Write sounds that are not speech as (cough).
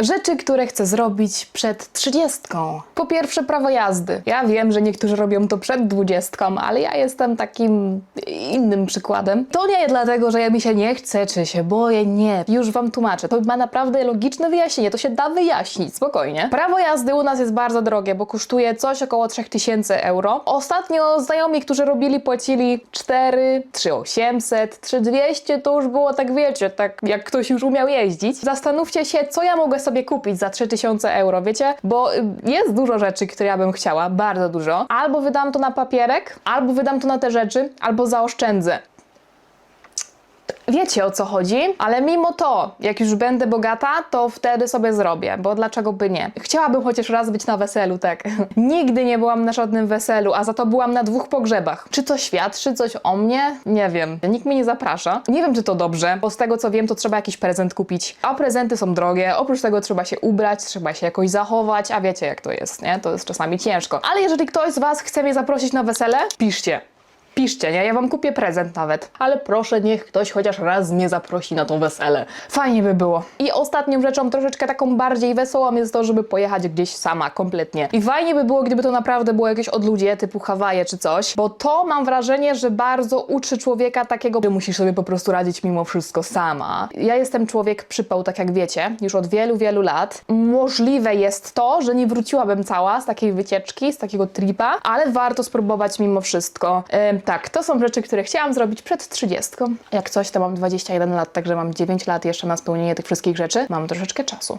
Rzeczy, które chcę zrobić przed trzydziestką. Po pierwsze, prawo jazdy. Ja wiem, że niektórzy robią to przed dwudziestką, ale ja jestem takim innym przykładem. To nie dlatego, że ja mi się nie chce, czy się boję, nie. Już wam tłumaczę. To ma naprawdę logiczne wyjaśnienie, to się da wyjaśnić, spokojnie. Prawo jazdy u nas jest bardzo drogie, bo kosztuje coś około 3000 euro. Ostatnio znajomi, którzy robili, płacili 4, 3800, 3200, to już było tak, wiecie, tak jak ktoś już umiał jeździć. Zastanówcie się, co ja mogę sobie kupić za 3000 euro, wiecie? Bo y, jest dużo rzeczy, które ja bym chciała, bardzo dużo. Albo wydam to na papierek, albo wydam to na te rzeczy, albo zaoszczędzę. Wiecie o co chodzi, ale mimo to, jak już będę bogata, to wtedy sobie zrobię, bo dlaczego by nie? Chciałabym chociaż raz być na weselu, tak. (laughs) Nigdy nie byłam na żadnym weselu, a za to byłam na dwóch pogrzebach. Czy to świadczy coś o mnie? Nie wiem. Nikt mnie nie zaprasza. Nie wiem, czy to dobrze, bo z tego co wiem, to trzeba jakiś prezent kupić. A prezenty są drogie, oprócz tego trzeba się ubrać, trzeba się jakoś zachować, a wiecie jak to jest, nie? To jest czasami ciężko. Ale jeżeli ktoś z Was chce mnie zaprosić na wesele, piszcie. Piszcie, nie? Ja wam kupię prezent nawet. Ale proszę, niech ktoś chociaż raz mnie zaprosi na to wesele. Fajnie by było. I ostatnią rzeczą, troszeczkę taką bardziej wesołą, jest to, żeby pojechać gdzieś sama, kompletnie. I fajnie by było, gdyby to naprawdę było jakieś odludzie, typu Hawaje czy coś, bo to mam wrażenie, że bardzo uczy człowieka takiego, że musisz sobie po prostu radzić mimo wszystko sama. Ja jestem człowiek przypał, tak jak wiecie, już od wielu, wielu lat. Możliwe jest to, że nie wróciłabym cała z takiej wycieczki, z takiego tripa, ale warto spróbować mimo wszystko. Tak, to są rzeczy, które chciałam zrobić przed 30. Jak coś, to mam 21 lat, także mam 9 lat jeszcze na spełnienie tych wszystkich rzeczy. Mam troszeczkę czasu.